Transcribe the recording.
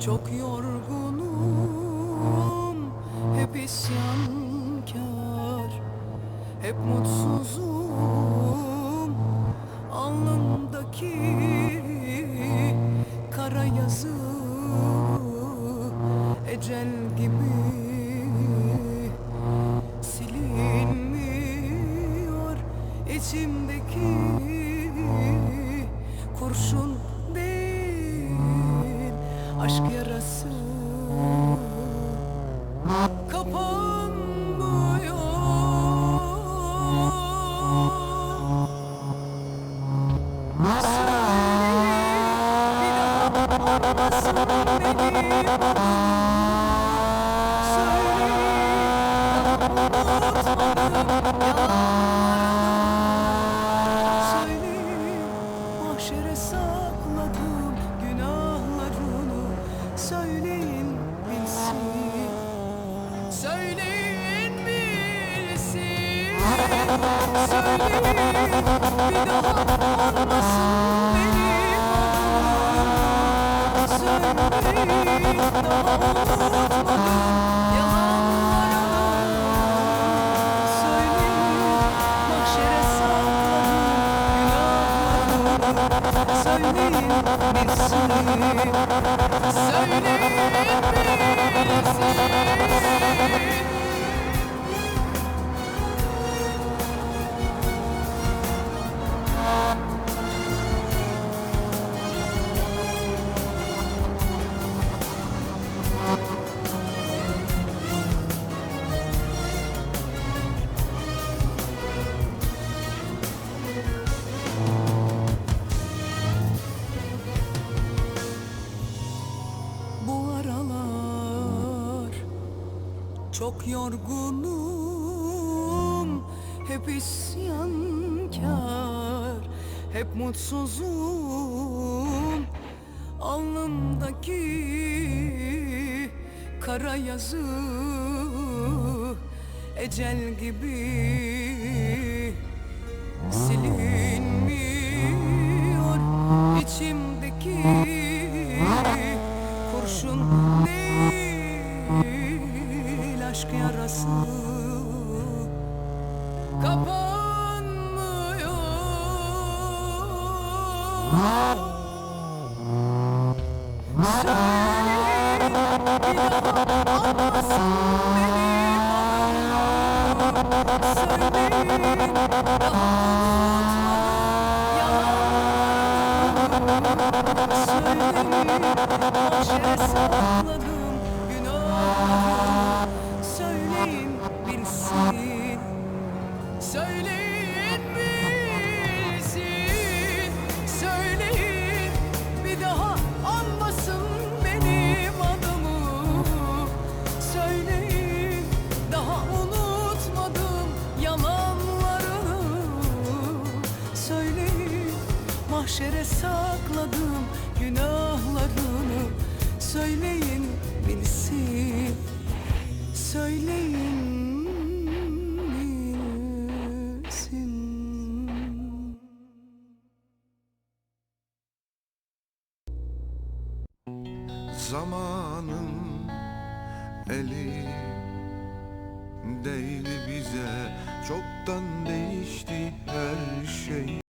çok yorgunum Hep isyankar Hep mutsuzum. Alnımdaki kara yazı Ecel gibi silinmiyor. İçimdeki kapanmıyor Söyleyin bir Söyleyin Söyleyin çok yorgunum. Hep isyankar Hep mutsuzum. Alnımdaki kara yazı Ecel gibi silinmiyor. İçimdeki kurşun değil aşk yarası. Kapanmıyor Söyleyin bir Söyleyin bilsin. Söyleyin bilsin. Söyleyin bir daha anmasın benim adımı. Söyleyin daha unutmadım yalanlarını. Söyleyin mahşere sakladım günahlarını. Söyleyin Zamanın eli